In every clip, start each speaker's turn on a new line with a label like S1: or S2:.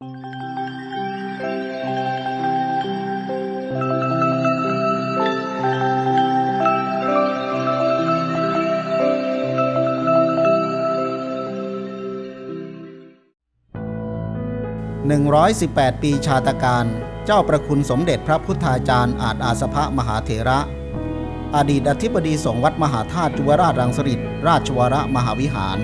S1: 118 ปีชาตการ เจ้าประคุณสมเด็จพระพุทธาจารย์อาจอาสภะมหาเถระ อดีตอธิบดีสงฆ์วัดมหาธาตุจุวราชรังสฤษราชวรมหาวิหาร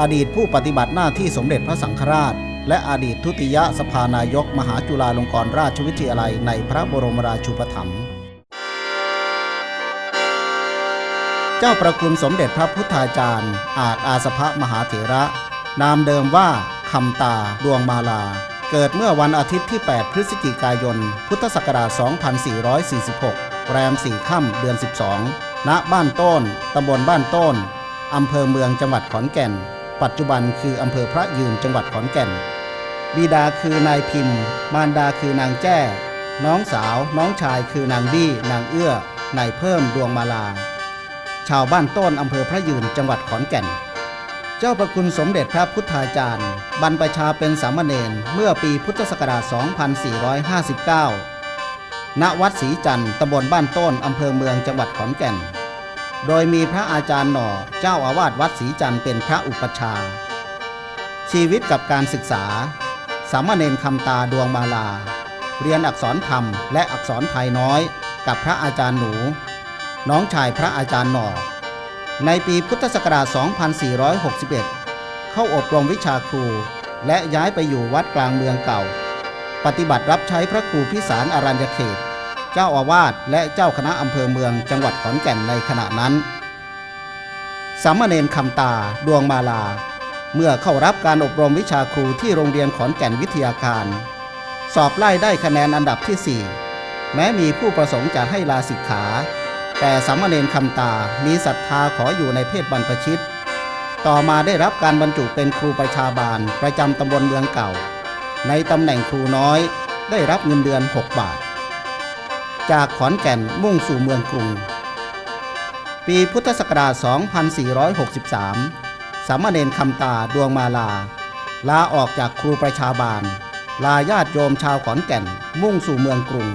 S1: อดีตผู้ปฏิบัติหน้าที่สมเด็จพระสังฆราช และอดีตทุติยสภานายกมหาจุฬาลงกรณราชวิทยาลัยในพระบรมราชูปถัมภ์เจ้าประคุณสมเด็จพระพุทธาจารย์ อาจอาสภะมหาเถระ นามเดิมว่าคำตาดวงมาลา เกิดเมื่อวันอาทิตย์ที่ 8 พฤศจิกายน พุทธศักราช 2446 แรม4ค่ำเดือน 12 ณ บ้านต้น ตำบลบ้านต้น อำเภอเมืองจังหวัดขอนแก่น ปัจจุบันคืออำเภอพระยืนจังหวัดขอนแก่น บิดาคือนายพิมพ์ มารดาคือนางแจ้ น้องสาว น้องชายคือนางบี้ นางเอื้อ นายเพิ่มดวงมาลา ชาวบ้านต้นอำเภอพระยืนจังหวัดขอนแก่น เจ้าประคุณสมเด็จพระพุทธาจารย์ บรรพชาเป็นสามเณรเมื่อปีพุทธศักราช 2459 ณ วัดศรีจันทร์ตำบลบ้านต้นอำเภอเมืองจังหวัดขอนแก่น โดยมีพระอาจารย์หน่อ เจ้าอาวาสวัดศรีจันทร์เป็นพระอุปัชฌาย์ชีวิตกับการศึกษา สามเณรคำตาดวงมาลา เรียนอักษรธรรมและอักษรไทยน้อย กับพระอาจารย์หนู น้องชายพระอาจารย์หนอในปีพุทธศักราช 2461 เข้าอบรมวิชาครู และย้ายไปอยู่วัดกลางเมืองเก่า ปฏิบัติรับใช้พระครูพิสารอรัญญเขต เจ้าอาวาสและเจ้าคณะอำเภอเมืองจังหวัดขอนแก่นในขณะนั้น สามเณรคำตาดวงมาลา เมื่อเข้ารับการอบรมวิชาครูที่โรงเรียนขอนแก่นวิทยาการ สอบไล่ได้คะแนนอันดับที่ 4 แม้มีผู้ประสงค์จะให้ลาสิกขา แต่สามเณรคำตา มีศรัทธาขออยู่ในเพศบรรพชิต ต่อมาได้รับการบรรจุเป็นครูประชาบาล ประจำตำบลเมืองเก่า ในตำแหน่งครูน้อย ได้รับเงินเดือน 6 บาท จากขอนแก่นมุ่งสู่เมืองกรุง ปีพุทธศักราช 2463 สามเณรคำตาดวงมาลา ลาออกจากครูประชาบาล ลาญาติโยมชาวขอนแก่น มุ่งสู่เมืองกรุง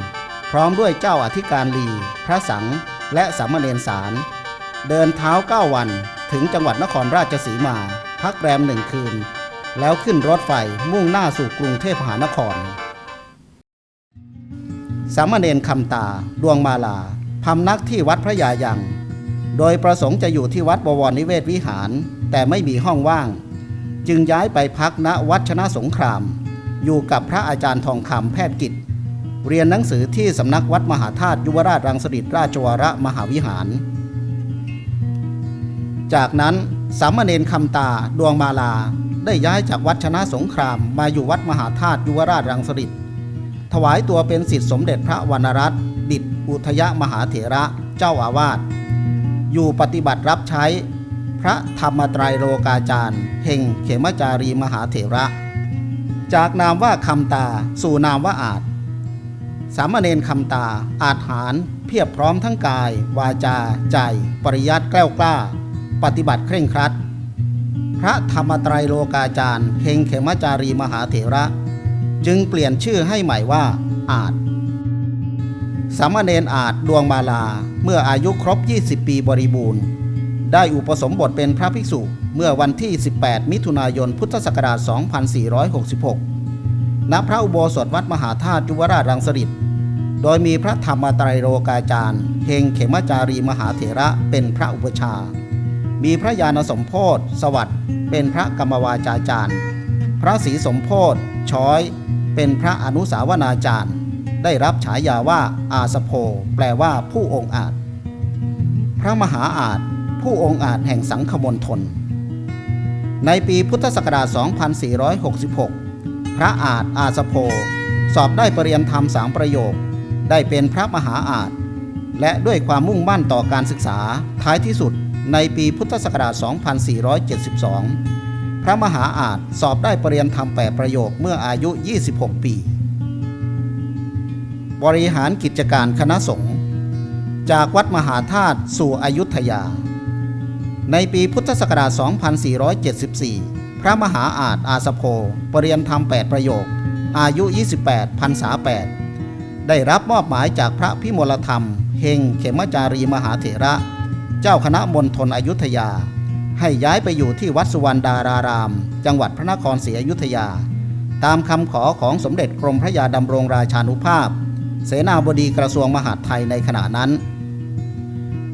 S1: พร้อมด้วยเจ้าอธิการลี พระสังฆ์และสามเณรสารเดินเท้าเก้าวันถึงจังหวัดนครราชสีมา พักแรมหนึ่งคืน แล้วขึ้นรถไฟมุ่งหน้าสู่กรุงเทพมหานคร สามเณรคำตา ดวงมาลาพำนักที่วัดพระยายัง โดยประสงค์จะอยู่ที่วัดบวรนิเวศวิหาร แต่ไม่มีห้องว่าง จึงย้ายไปพักณวัดชนะสงคราม อยู่กับพระอาจารย์ทองคำแพทย์กิจ เรียนหนังสือที่สำนักวัดมหาธาตุยุวราชรังสฤษราชวรมหาวิหาร จากนั้นสามเณรคำตาดวงมาลาได้ย้ายจากวัดชนะสงครามมาอยู่วัดมหาธาตุยุวราชรังสฤษถวายตัวเป็นศิษย์สมเด็จพระวรรณรัตน์ดิษอุทยมหาเถระเจ้าอาวาสอยู่ปฏิบัติรับใช้ พระธรรมตรโลกาจารย์เฮงเขมจารีมหาเถระ จากนามว่าคำตา สู่นามว่าอาจ สามเณรคำตา อาจหารเพียบพร้อมทั้งกาย วาจา ใจ ปริยัติแกล้วกล้า ปฏิบัติเคร่งครัด พระธรรมตรโลกาจารย์เฮงเขมจารีมหาเถระ จึงเปลี่ยนชื่อให้ใหม่ว่าอาจสามเณรอาจดวงมาลาเมื่ออายุครบ 20 ปีบริบูรณ์ ได้อุปสมบทเป็นพระภิกษุเมื่อวันที่ 18 มิถุนายน พุทธศักราช 2466 ณ พระอุโบสถวัดมหาธาตุยุวราชรังสฤษโดยมีพระธรรมตรโลกาจารย์เฮงเขมจารีมหาเถระเป็นพระอุปชา มีพระญาณสมโพธสวัสดิ์เป็นพระกรรมวาจาจารย์ พระศรีสมโพธช้อย เป็นพระอนุสาวนาจารย์ ได้รับฉายาว่าอาสโพแปลว่าผู้องค์อาจ พระมหาอาจ ผู้องค์อาจแห่งสังคมณฑลในปีพุทธศักราช 2466 พระอาจอาสโพสอบได้ปรริญญธรรมสามประโยค ได้เป็นพระมหาอาจและด้วยความมุ่งมั่นต่อการศึกษาท้ายที่สุดในปีพุทธศักราช 2472 พระมหาอาจสอบได้ปรริญญธรรมแปดประโยคเมื่ออายุ 26 ปี บริหารกิจการคณะสงฆ์จากวัดมหาธาตุสู่อยุธยา ในปีพุทธศักราช 2474 พระมหาอาจอาสโพปรริยนธรรม 8 ประโยค อายุ 28พรรษา8ได้รับมอบหมายจากพระพิมลธรรม เฮงเขมจารีมหาเถระ เจ้าคณะมณฑลอยุธยา ให้ย้ายไปอยู่ที่วัดสุวรรณดาราราม จังหวัดพระนครศรีอยุธยา ตามคำขอของสมเด็จกรมพระยาดำรงราชานุภาพ เสนาบดีกระทรวงมหาดไทยในขณะนั้น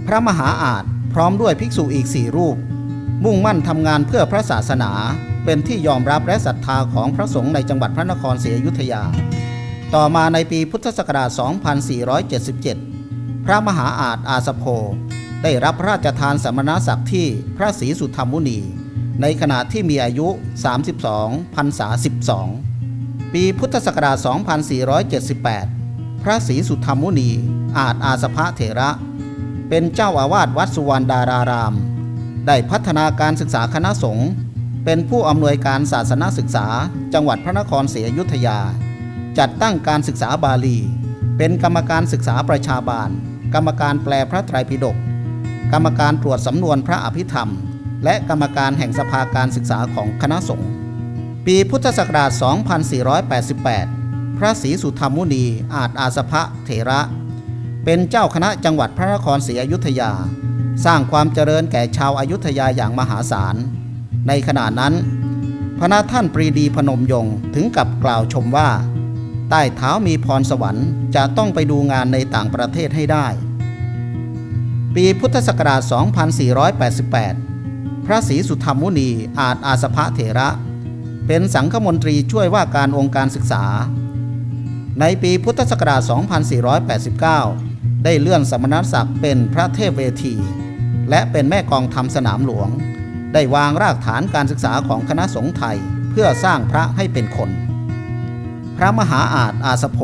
S1: พระมหาอาจ ร้อมด้วยภิกษุอีกสี่รูป มุ่งมั่นทำงานเพื่อพระศาสนา เป็นที่ยอมรับและศรัทธาของพระสงฆ์ในจังหวัดพระนครศรีอยุธยา ต่อมาในปีพุทธศักราช 2477 พระมหาอาจอาสโพได้รับพระราชทานสมณศักดิ์ที่พระศรีสุธรรมุนี ในขณะที่มีอายุ 32พรรษา 12 ปีพุทธศักราช 2478 พระศรีสุธรรมมุนี อาจอาสภะเถระ เป็นเจ้าอาวาสวัดสุวรรณดาราราม ได้พัฒนาการศึกษาคณะสงฆ์เป็นผู้อำนวยการศาสนศึกษาจังหวัดพระนครศรีอยุธยา จัดตั้งการศึกษาบาลี เป็นกรรมการศึกษาประชาบาล กรรมการแปลพระไตรปิฎกกรรมการตรวจสำนวนพระอภิธรรม และกรรมการแห่งสภาการศึกษาของคณะสงฆ์ปีพุทธศักราช 2488 พระศรีสุธรรมมุนีอาจอาสภะเถระ เป็นเจ้าคณะจังหวัดพระนครศรีอยุธยา สร้างความเจริญแก่ชาวอายุทยาอย่างมหาศาล ในขณะนั้น พระนาท่านปรีดีพนมยงถึงกับกล่าวชมว่า ใต้เท้ามีพรสวรรค์จะต้องไปดูงานในต่างประเทศให้ได้ ปีพุทธศักราช 2488 พระศรีสุธรรมมุนีอาจอาสภะเถระ เป็นสังฆมนตรีช่วยว่าการองค์การศึกษา ในปีพุทธศักราช 2489 ได้เลื่อนสมณศักดิ์เป็นพระเทพเวที และเป็นแม่กองทำสนามหลวง ได้วางรากฐานการศึกษาของคณะสงฆ์ไทย เพื่อสร้างพระให้เป็นคน พระมหาอาจอาสโพ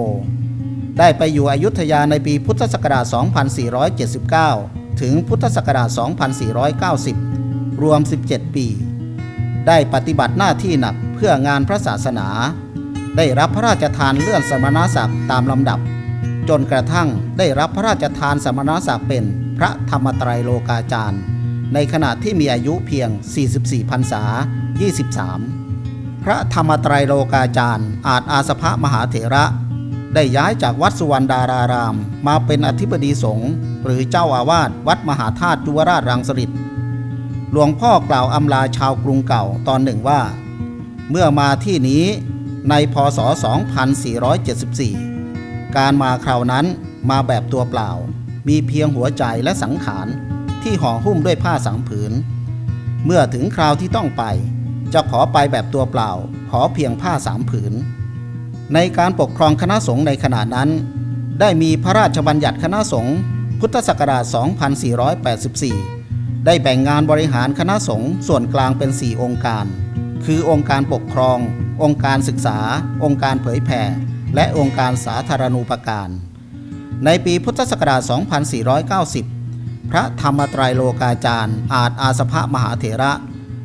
S1: ได้ไปอยู่อยุธยาในปีพุทธศักราช 2479 ถึงพุทธศักราช 2490 รวม 17 ปี ได้ปฏิบัติหน้าที่หนักเพื่องานพระศาสนา ได้รับพระราชทานเลื่อนสมณศักดิ์ตามลำดับ จนกระทั่งได้รับพระราชทานสมณศักดิ์เป็นพระธรรมไตรโลกาจารย์ ในขณะที่มีอายุเพียง 44พรรษา 23 พระธรรมไตรโลกาจารย์ อาจอาสภะมหาเถระ ได้ย้ายจากวัดสุวรรณดาราราม มาเป็นอธิบดีสงฆ์หรือเจ้าอาวาสวัดมหาธาตุจุวราชรังสฤษหลวงพ่อกล่าวอำลาชาวกรุงเก่าตอนหนึ่งว่า เมื่อมาที่นี้ในพศ 2474 การมาคราวนั้นมาแบบตัวเปล่า มีเพียงหัวใจและสังขารที่ห่อหุ้มด้วยผ้าสังผืน เมื่อถึงคราวที่ต้องไป จะขอไปแบบตัวเปล่า ขอเพียงผ้าสามผืน ในการปกครองคณะสงฆ์ในขณะนั้น ได้มีพระราชบัญญัติคณะสงฆ์พุทธศักราช 2484 ได้แบ่งงานบริหารคณะสงฆ์ส่วนกลางเป็น 4 องค์การ คือองค์การปกครอง องค์การศึกษา องค์การเผยแผ่ และองค์การสาธารณูปการ ในปีพุทธศักราช 2490 พระธรรมตรัยโลกาจารย์ อาจอาสภะมหาเถระ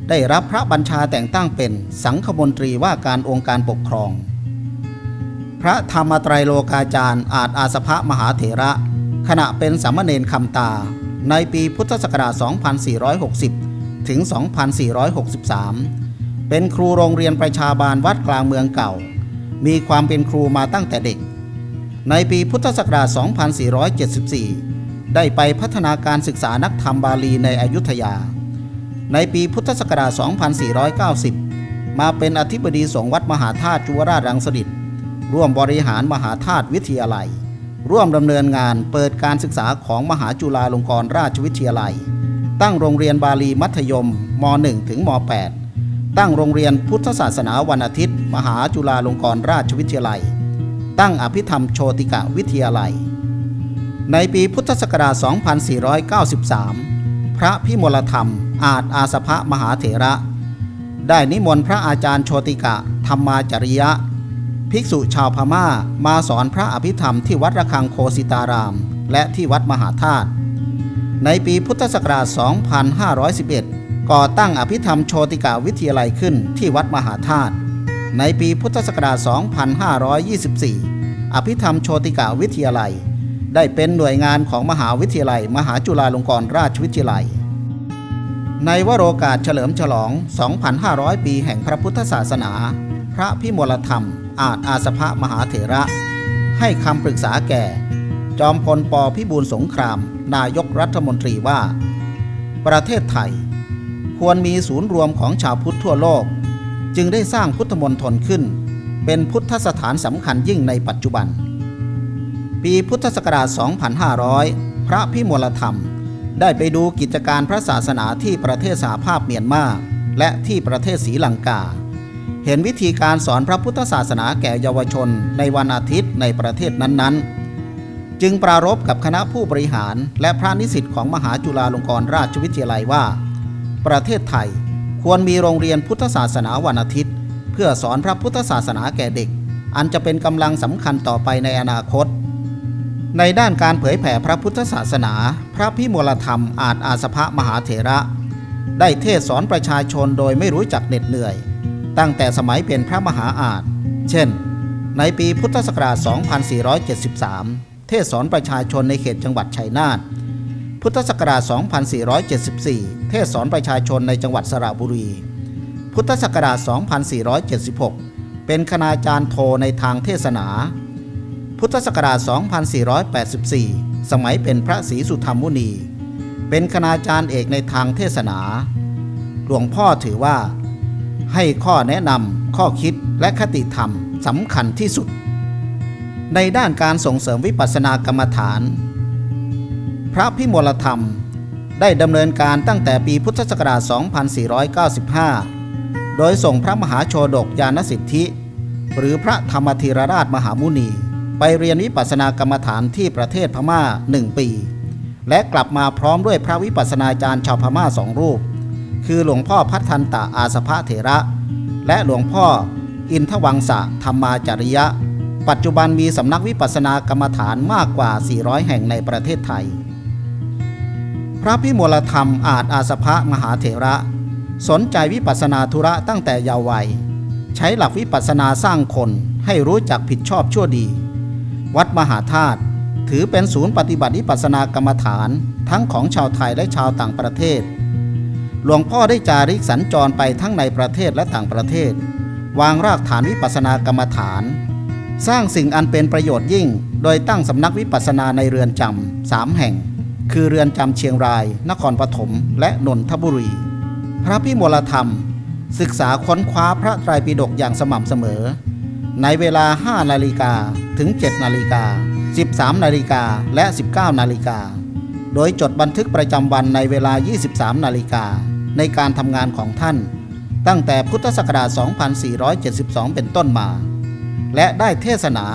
S1: ได้รับพระบัญชาแต่งตั้งเป็นสังฆมนตรีว่าการองค์การปกครอง พระธรรมตรัยโลกาจารย์ อาจอาสภะมหาเถระ ขณะเป็นสามเณรคำตา ในปีพุทธศักราช 2460 ถึง 2463 เป็นครูโรงเรียนประชาบาลวัดกลางเมืองเก่า มีความเป็นครูมาตั้งแต่เด็ก ในปีพุทธศักราช 2474 ได้ไปพัฒนาการศึกษานักธรรมบาลีในอยุธยา ในปีพุทธศักราช 2490 มาเป็นอธิบดีสงฆ์วัดมหาธาตุจุวราชรังสฤษร่วมบริหารมหาธาตุวิทยาลัย ร่วมดำเนินงานเปิดการศึกษาของมหาจุฬาลงกรณราชวิทยาลัย ตั้งโรงเรียนบาลีมัธยมม .1 ถึงม .8 ตั้งโรงเรียนพุทธศาสนาวันอาทิตย์ มหาจุฬาลงกรณราชวิทยาลัย ตั้งอภิธรรมโชติกะวิทยาลัย ในปีพุทธศักราช 2493 พระพิมลธรรม อาจอาสภะมหาเถระ ได้นิมนต์พระอาจารย์โชติกะธรรมาจริยะ ภิกษุชาวพม่ามาสอนพระอภิธรรมที่วัดระฆังโคสิตาราม และที่วัดมหาธาตุในปีพุทธศักราช 2511 ก่อตั้งอภิธรรมโชติกาวิทยาลัยขึ้นที่วัดมหาธาตุในปีพุทธศักราช 2524 อภิธรรมโชติกาวิทยาลัย ได้เป็นหน่วยงานของมหาวิทยาลัย มหาจุฬาลงกรณราชวิทยาลัย ในวโรกาสเฉลิมฉลอง 2,500 ปีแห่งพระพุทธศาสนา พระพิมลธรรม อาจอาสภะมหาเถระ ให้คำปรึกษาแก่ จอมพลปพิบูลสงคราม นายกรัฐมนตรีว่า ประเทศไทย ควรมีศูนย์รวมของชาวพุทธทั่วโลก จึงได้สร้างพุทธมณฑลขึ้น เป็นพุทธสถานสำคัญยิ่งในปัจจุบัน ปีพุทธศักราช 2500 พระพิมลธรรม ได้ไปดูกิจการพระศาสนาที่ประเทศสหภาพเมียนมาและที่ประเทศศรีลังกา เห็นวิธีการสอนพระพุทธศาสนาแก่เยาวชนในวันอาทิตย์ในประเทศนั้นๆจึงปรารภกับคณะผู้บริหารและพระนิสิตของมหาจุฬาลงกรณราชวิทยาลัยว่า ประเทศไทยควรมีโรงเรียนพุทธศาสนาวันอาทิตย์ เพื่อสอนพระพุทธศาสนาแก่เด็ก อันจะเป็นกำลังสำคัญต่อไปในอนาคต ในด้านการเผยแผ่พระพุทธศาสนา พระพิมลธรรมอาจอาสภะมหาเถระ ได้เทศสอนประชาชนโดยไม่รู้จักเหน็ดเหนื่อย ตั้งแต่สมัยเป็นพระมหาอาจเช่น ในปีพุทธศักราช 2473 เทศสอนประชาชนในเขตจังหวัดชัยนาท พุทธศักราช 2474 เทศสอนประชาชนในจังหวัดสระบุรี พุทธศักราช 2476 เป็นคณาจารย์โทในทางเทศนา พุทธศักราช 2484 สมัยเป็นพระศรีสุธรรมมุนี เป็นคณาจารย์เอกในทางเทศนา หลวงพ่อถือว่า ให้ข้อแนะนำข้อคิดและคติธรรมสำคัญที่สุด ในด้านการส่งเสริมวิปัสสนากรรมฐาน พระพิมลธรรม ได้ดำเนินการตั้งแต่ปีพุทธศักราช 2495 โดยส่งพระมหาโชดกยานสิทธิ หรือพระธรรมธีรราชมหามุนี ไปเรียนวิปัสสนากรรมฐานที่ประเทศพม่าหนึ่งปี และกลับมาพร้อมด้วยพระวิปัสสนาจารย์ชาวพม่าสองรูป คือหลวงพ่อพัฒนตะอาสภะเถระ และหลวงพ่ออินทวังสะธรรมาจริยะ ปัจจุบันมีสำนักวิปัสสนากรรมฐานมากกว่า 400 แห่งในประเทศไทย พระพิมลธรรมอาจอาสภะมหาเถระ สนใจวิปัสนาธุระตั้งแต่เยาว์วัย ใช้หลักวิปัสนาสร้างคนให้รู้จักผิดชอบชั่วดี วัดมหาธาตุถือเป็นศูนย์ปฏิบัติวิปัสนากรรมฐานทั้งของชาวไทยและชาวต่างประเทศ หลวงพ่อได้จาริกสัญจรไปทั้งในประเทศและต่างประเทศ วางรากฐานวิปัสนากรรมฐาน สร้างสิ่งอันเป็นประโยชน์ยิ่ง โดยตั้งสำนักวิปัสนาในเรือนจำสามแห่ง คือเรือนจำเชียงราย นครปฐมและนนทบุรี พระพิมลธรรม ศึกษาค้นคว้าพระไตรปิฎกอย่างสม่ำเสมอ ในเวลา 5 นาฬิกาถึง 7 นาฬิกา 13 นาฬิกาและ 19 นาฬิกา โดยจดบันทึกประจำวันในเวลา 23 นาฬิกา ในการทำงานของท่าน ตั้งแต่พุทธศักราช 2472 เป็นต้นมา และได้เทศนา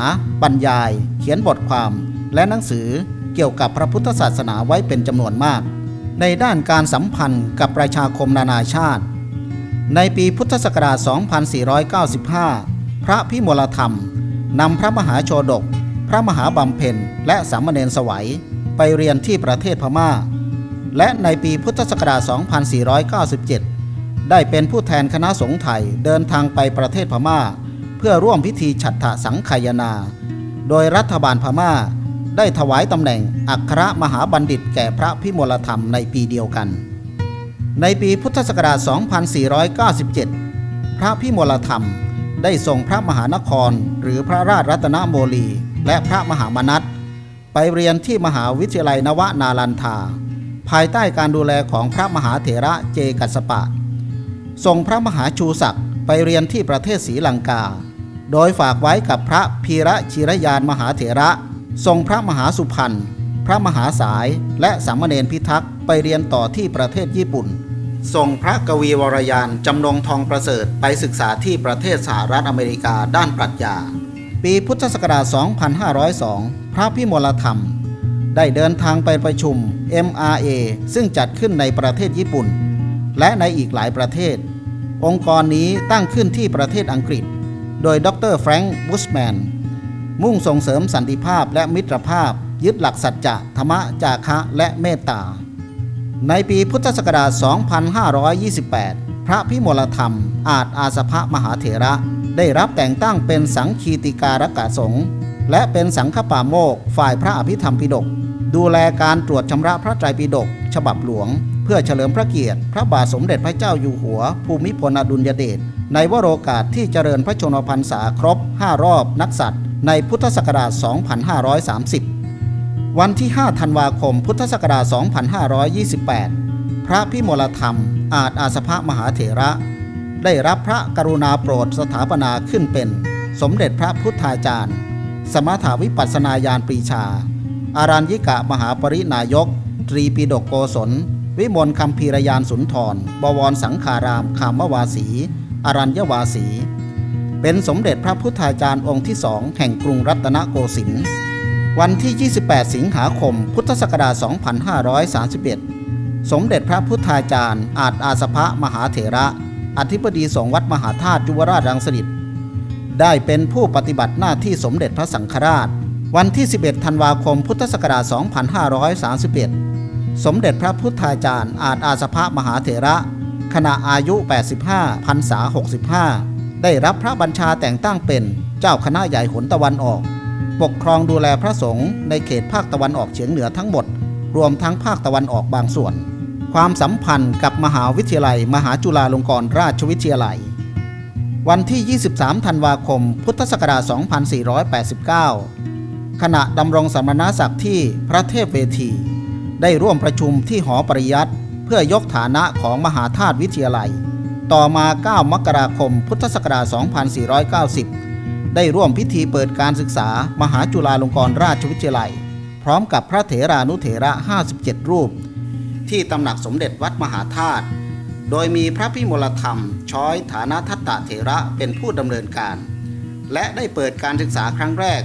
S1: บรรยาย เขียนบทความและหนังสือ เกี่ยวกับพระพุทธศาสนาไว้เป็นจำนวนมาก ในด้านการสัมพันธ์กับประชาคมนานาชาติ ในปีพุทธศักราช 2495 พระพิมลธรรมนำพระมหาโชดก พระมหาบำเพ็ญและสามเณรสวัยไปเรียนที่ประเทศพม่า และในปีพุทธศักราช 2497 ได้เป็นผู้แทนคณะสงฆ์ไทยเดินทางไปประเทศพม่า เพื่อร่วมพิธีฉัตรสังคายนา โดยรัฐบาลพม่า ได้ถวายตำแหน่งอัครมหาบัณฑิตแก่พระพิมลธรรมในปีเดียวกัน ในปีพุทธศักราช 2497 พระพิมลธรรมได้ส่งพระมหานครหรือพระราชรัตนโมลี และพระมหามนัตไปเรียนที่มหาวิทยาลัยนวนาลันทา ภายใต้การดูแลของพระมหาเถระเจกัสสปะส่งพระมหาชูศักดิ์ไปเรียนที่ประเทศศรีลังกา โดยฝากไว้กับพระพีระชิรยานมหาเถระ ส่งพระมหาสุพรรณ พระมหาสาย และสามเณรพิทักษ์ไปเรียนต่อที่ประเทศญี่ปุ่น ส่งพระกวีวรยานจำนงทองประเสริฐไปศึกษาที่ประเทศสหรัฐอเมริกาด้านปรัชญา ปีพุทธศักราช 2502 พระพิมลธรรม ได้เดินทางไปประชุม MRA ซึ่งจัดขึ้นในประเทศญี่ปุ่น และในอีกหลายประเทศ องค์กรนี้ตั้งขึ้นที่ประเทศอังกฤษ โดยดรแฟรงค์บุชแมน มุ่งส่งเสริมสันติภาพและมิตรภาพ ยึดหลักสัจจะธรรมะจาคะและเมตตา ในปีพุทธศักราช 2528 พระพิมลธรรม อาจอาสภะมหาเถระ ได้รับแต่งตั้งเป็นสังคีติการกะสงฆ์และเป็นสังฆปาโมกฝ่ายพระอภิธรรมปิฎกดูแลการตรวจชำระพระไตรปิฎกฉบับหลวง เพื่อเฉลิมพระเกียรติ พระบาทสมเด็จพระเจ้าอยู่หัว ภูมิพลอดุลยเดชในวโรกาสที่เจริญพระชนมพรรษาครบ 5 รอบนักษัตริย์ ในพุทธศักราช 2530 วันที่ 5 ธันวาคม พุทธศักราช 2528 พระพิมลธรรม อาจอาสภะมหาเถระ ได้รับพระกรุณาโปรดสถาปนาขึ้นเป็น สมเด็จพระพุทธาจารย์ สมถาวิปัสนาญาณปรีชา อารัญญิกะมหาปรินายก ตรีปีดกโกศล วิมลคำพีรยานสุนทร บวรสังขารามคามวาสีอารัญยวาสี เป็นสมเด็จพระพุทธาจารย์องค์ที่สองแห่งกรุงรัตนโกสินทร์วันที่ 28 สิงหาคม พุทธศักราช 2531 สมเด็จพระพุทธาจารย์ อาจอาสภะมหาเถระ อธิบดีสงฆ์วัดมหาธาตุจุวราชรังสฤษได้เป็นผู้ปฏิบัติหน้าที่สมเด็จพระสังฆราช วันที่ 11 ธันวาคม พุทธศักราช 2531 สมเด็จพระพุทธาจารย์ อาจอาสภะมหาเถระ ขณะอายุ 85 พรรษา 65 ได้รับพระบัญชาแต่งตั้งเป็นเจ้าคณะใหญ่หนตะวันออก ปกครองดูแลพระสงฆ์ในเขตภาคตะวันออกเฉียงเหนือทั้งหมด รวมทั้งภาคตะวันออกบางส่วน ความสัมพันธ์กับมหาวิทยาลัย มหาจุฬาลงกรณราชวิทยาลัย วันที่ 23 ธันวาคม พุทธศักราช 2489 ขณะดำรงสมณศักดิ์ที่พระเทพเวที ได้ร่วมประชุมที่หอปริยัติเพื่อยกฐานะของมหาธาตุวิทยาลัย ต่อมา 9 มกราคม พุทธศักราช 2490 ได้ร่วมพิธีเปิดการศึกษามหาจุฬาลงกรณราชวิทยาลัย พร้อมกับพระเถรานุเถระ 57 รูป ที่ตำหนักสมเด็จวัดมหาธาตุ โดยมีพระพิมลธรรม ช้อยฐานะทัตตะเถระเป็นผู้ดำเนินการ และได้เปิดการศึกษาครั้งแรก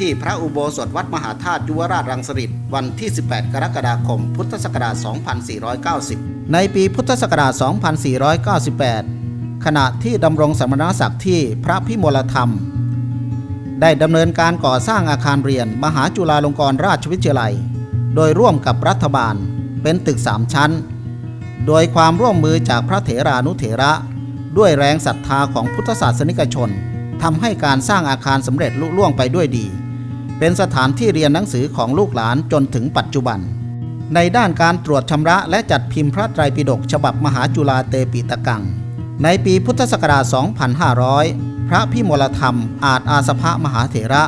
S1: ที่พระอุโบสถวัดมหาธาตุยุวราชรังสฤษวันที่ 18 กรกฎาคม พุทธศักราช 2490 ในปีพุทธศักราช 2498 ขณะที่ดำรงสมณศักดิ์ที่พระพิมลธรรม ได้ดำเนินการก่อสร้างอาคารเรียนมหาจุฬาลงกรณราชวิทยาลัย โดยร่วมกับรัฐบาลเป็นตึกสามชั้น โดยความร่วมมือจากพระเถรานุเถระ ด้วยแรงศรัทธาของพุทธศาสนิกชนทำให้การสร้างอาคารสำเร็จลุล่วงไปด้วยดี เป็นสถานที่เรียนหนังสือของลูกหลานจนถึงปัจจุบัน ในด้านการตรวจชำระและจัดพิมพ์พระไตรปิฎกฉบับมหาจุฬาเตปิตกัง ในปีพุทธศักราช 2500 พระพิมลธรรม อาจอาสภะมหาเถระ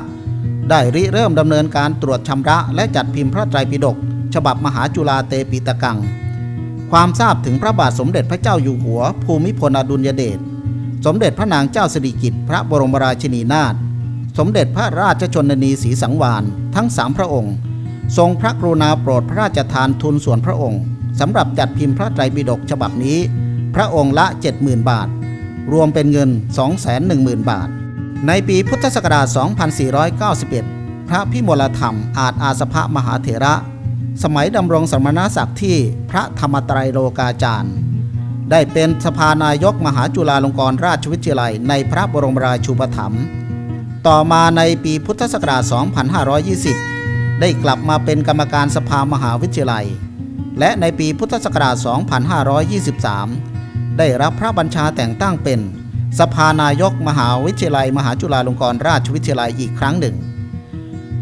S1: ได้ริเริ่มดำเนินการตรวจชำระและจัดพิมพ์พระไตรปิฎกฉบับมหาจุฬาเตปิตกัง ความทราบถึงพระบาทสมเด็จพระเจ้าอยู่หัว ภูมิพลอดุลยเดช สมเด็จพระนางเจ้าสิริกิติ์พระบรมราชินีนาถ สมเด็จพระราชชนนีศรีสังวานทั้งสามพระองค์ ทรงพระกรุณาโปรดพระราชทานทุนส่วนพระองค์สำหรับจัดพิมพ์พระไตรปิฎกฉบับนี้ พระองค์ละ 70,000 บาท รวมเป็นเงิน 210,000 บาท ในปีพุทธศักราช 2491 พระพิมลธรรมอาจอาสภะมหาเถระ สมัยดำรงสมณศักดิ์ที่พระธรรมไตรโลกาจารย์ ได้เป็นสภานายกมหาจุฬาลงกรณราชวิทยาลัยในพระบรมราชูปถัมภ์ ต่อมาในปีพุทธศักราช 2520 ได้กลับมาเป็นกรรมการสภามหาวิทยาลัย และในปีพุทธศักราช 2523 ได้รับพระบัญชาแต่งตั้งเป็น สภานายกมหาวิทยาลัย มหาจุฬาลงกรณราชวิทยาลัยอีกครั้งหนึ่ง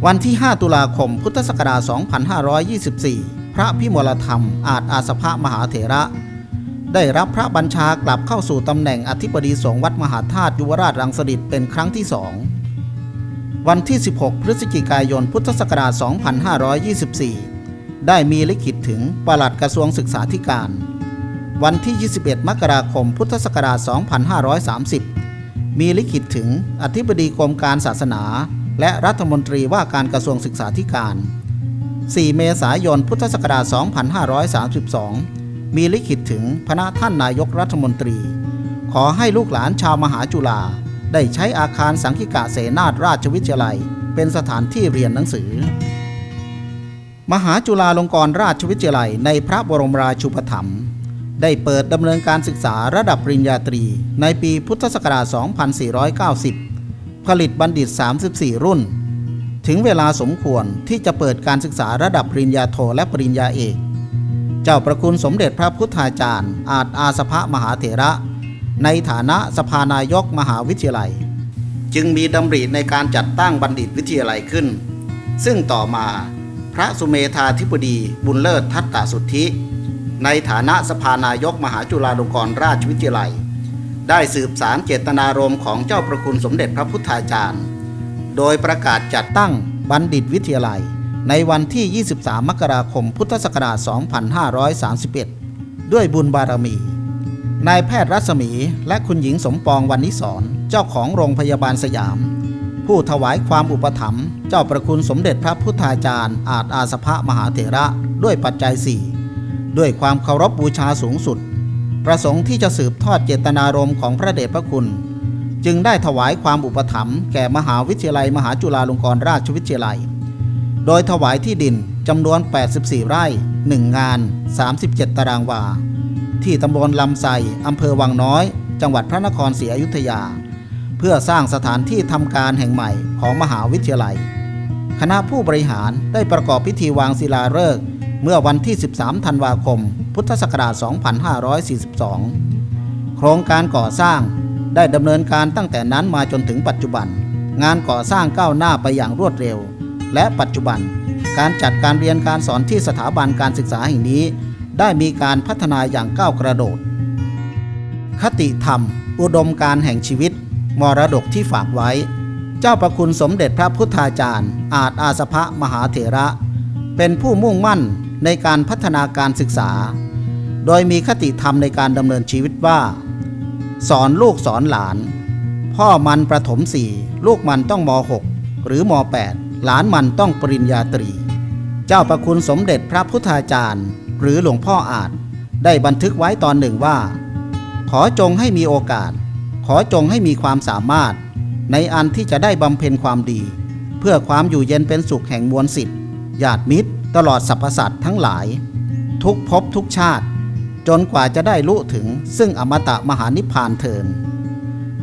S1: วันที่ 5 ตุลาคมพุทธศักราช 2524 พระพิมลธรรม อาจอาสภะมหาเถระ ได้รับพระบัญชากลับเข้าสู่ตำแหน่งอธิบดีสงฆ์วัดมหาธาตุยุวราชรังสฤษเป็นครั้งที่สอง วันที่ 16 พฤศจิกายน พุทธศักราช 2524 ได้มีลิขิตถึงปลัดกระทรวงศึกษาธิการ วันที่ 21 มกราคม พุทธศักราช 2530 มีลิขิตถึงอธิบดีกรมการศาสนา และรัฐมนตรีว่าการกระทรวงศึกษาธิการ 4 เมษายน พุทธศักราช 2532 มีลิขิตถึงพระท่านนายกรัฐมนตรี ขอให้ลูกหลานชาวมหาจุฬา ได้ใช้อาคารสังฆิกะเสนาถราชวิทยาลัย เป็นสถานที่เรียนหนังสือ มหาจุฬาลงกรณราชวิทยาลัยในพระบรมราชูปถัมภ์ได้เปิดดำเนินการศึกษาระดับปริญญาตรีในปีพุทธศักราช 2490 ผลิตบัณฑิต 34 รุ่น ถึงเวลาสมควรที่จะเปิดการศึกษาระดับปริญญาโทและปริญญาเอก เจ้าประคุณสมเด็จพระพุทธาจารย์ อาจอาสภะมหาเถระ ในฐานะสภานายกมหาวิทยาลัย จึงมีดำริในการจัดตั้งบัณฑิตวิทยาลัยขึ้น ซึ่งต่อมาพระสุเมธาธิบดีบุญเลิศทัตตสุทธิ ในฐานะสภานายกมหาจุฬาลงกรณราชวิทยาลัย ได้สืบสารเจตนารมณ์ของเจ้าประคุณสมเด็จพระพุทธาจารย์ โดยประกาศจัดตั้งบัณฑิตวิทยาลัย ในวันที่ 23 มกราคมพุทธศักราช 2531 ด้วยบุญบารมี นายแพทย์รัศมีและคุณหญิงสมปองวันนิสรเจ้าของโรงพยาบาลสยาม ผู้ถวายความอุปถัมภ์เจ้าประคุณสมเด็จพระพุทธาจารย์ อาจอาสภะมหาเถระด้วยปัจจัยสี่ด้วยความเคารพบูชาสูงสุด ประสงค์ที่จะสืบทอดเจตนารมณ์ของพระเดชพระคุณ จึงได้ถวายความอุปถัมภ์แก่มหาวิทยาลัยมหาจุฬาลงกรณราชวิทยาลัย โดยถวายที่ดินจำนวน 84 ไร่ 1 งาน 37 ตารางวา ที่ตำบลลำไทรอำเภอวังน้อย จังหวัดพระนครศรีอยุธยา เพื่อสร้างสถานที่ทำการแห่งใหม่ของมหาวิทยาลัย คณะผู้บริหารได้ประกอบพิธีวางศิลาฤกษ์เมื่อวันที่ 13 ธันวาคม พุทธศักราช 2542 โครงการก่อสร้างได้ดำเนินการตั้งแต่นั้นมาจนถึงปัจจุบัน งานก่อสร้างก้าวหน้าไปอย่างรวดเร็ว และปัจจุบัน การจัดการเรียนการสอนที่สถาบันการศึกษาแห่งนี้ ได้มีการพัฒนาอย่างก้าวกระโดด คติธรรม อุดมการแห่งชีวิต มรดกที่ฝากไว้ เจ้าประคุณสมเด็จพระพุทธาจารย์ อาจอาสภะมหาเถระ เป็นผู้มุ่งมั่นในการพัฒนาการศึกษา โดยมีคติธรรมในการดำเนินชีวิตว่า สอนลูกสอนหลาน พ่อมันประถมสี่ลูกมันต้องม .6 หรือม .8 หลานมันต้องปริญญาตรี เจ้าประคุณสมเด็จพระพุทธาจารย์ หรือหลวงพ่ออาจได้บันทึกไว้ตอนหนึ่งว่า ขอจงให้มีโอกาส ขอจงให้มีความสามารถ ในอันที่จะได้บำเพ็ญความดี เพื่อความอยู่เย็นเป็นสุขแห่งมวลสิทธิ์ญาติมิตร ตลอดสรรพสัตว์ทั้งหลาย ทุกภพทุกชาติ จนกว่าจะได้ลุถึงซึ่งอมตะมหานิพพานเทิน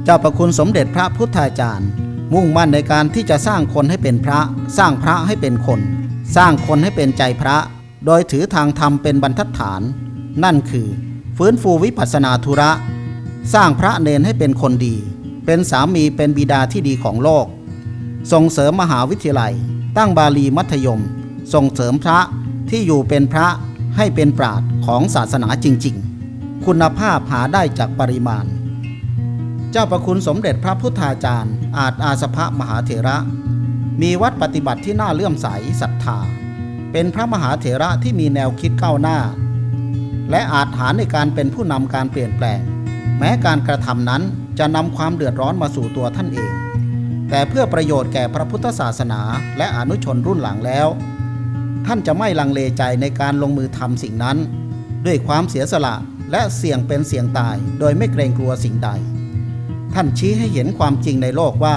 S1: เจ้าประคุณสมเด็จพระพุทธาจารย์ มุ่งมั่นในการที่จะสร้างคนให้เป็นพระ สร้างพระให้เป็นคน สร้างคนให้เป็นใจพระ โดยถือทางธรรมเป็นบรรทัดฐาน นั่นคือ ฟื้นฟูวิปัสนาธุระ สร้างพระเนนให้เป็นคนดี เป็นสามีเป็นบิดาที่ดีของโลก ส่งเสริมมหาวิทยาลัย ตั้งบาลีมัธยม ส่งเสริมพระที่อยู่เป็นพระให้เป็นปราดของศาสนาจริง ๆ คุณภาพหาได้จากปริมาณ เจ้าประคุณสมเด็จพระพุทธาจารย์ อาจอาสภะมหาเถระ มีวัดปฏิบัติที่น่าเลื่อมใสศรัทธา เป็นพระมหาเถระที่มีแนวคิดก้าวหน้า และอาจหารในการเป็นผู้นำการเปลี่ยนแปลง แม้การกระทำนั้นจะนำความเดือดร้อนมาสู่ตัวท่านเอง แต่เพื่อประโยชน์แก่พระพุทธศาสนาและอนุชนรุ่นหลังแล้ว ท่านจะไม่ลังเลใจในการลงมือทำสิ่งนั้น ด้วยความเสียสละและเสี่ยงเป็นเสี่ยงตาย โดยไม่เกรงกลัวสิ่งใด ท่านชี้ให้เห็นความจริงในโลกว่า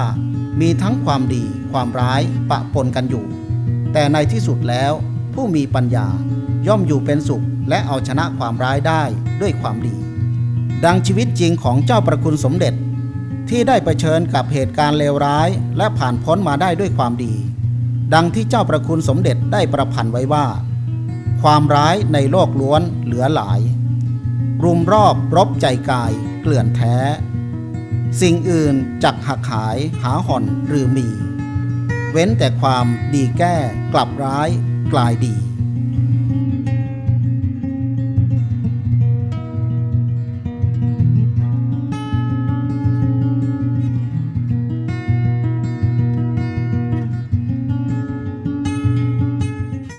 S1: มีทั้งความดี ความร้ายปะปนกันอยู่ แต่ในที่สุดแล้ว ผู้มีปัญญาย่อมอยู่เป็นสุขและเอาชนะความร้ายได้ด้วยความดี ดังชีวิตจริงของเจ้าประคุณสมเด็จ ที่ได้เผชิญกับเหตุการณ์เลวร้ายและผ่านพ้นมาได้ด้วยความดี ดังที่เจ้าประคุณสมเด็จได้ประพันธ์ไว้ว่า ความร้ายในโลกล้วนเหลือหลาย รุมรอบรบใจกายเกลื่อนแท้ สิ่งอื่นจักหักหายหาห่อนหรือมี เว้นแต่ความดีแก้กลับร้าย กลายดี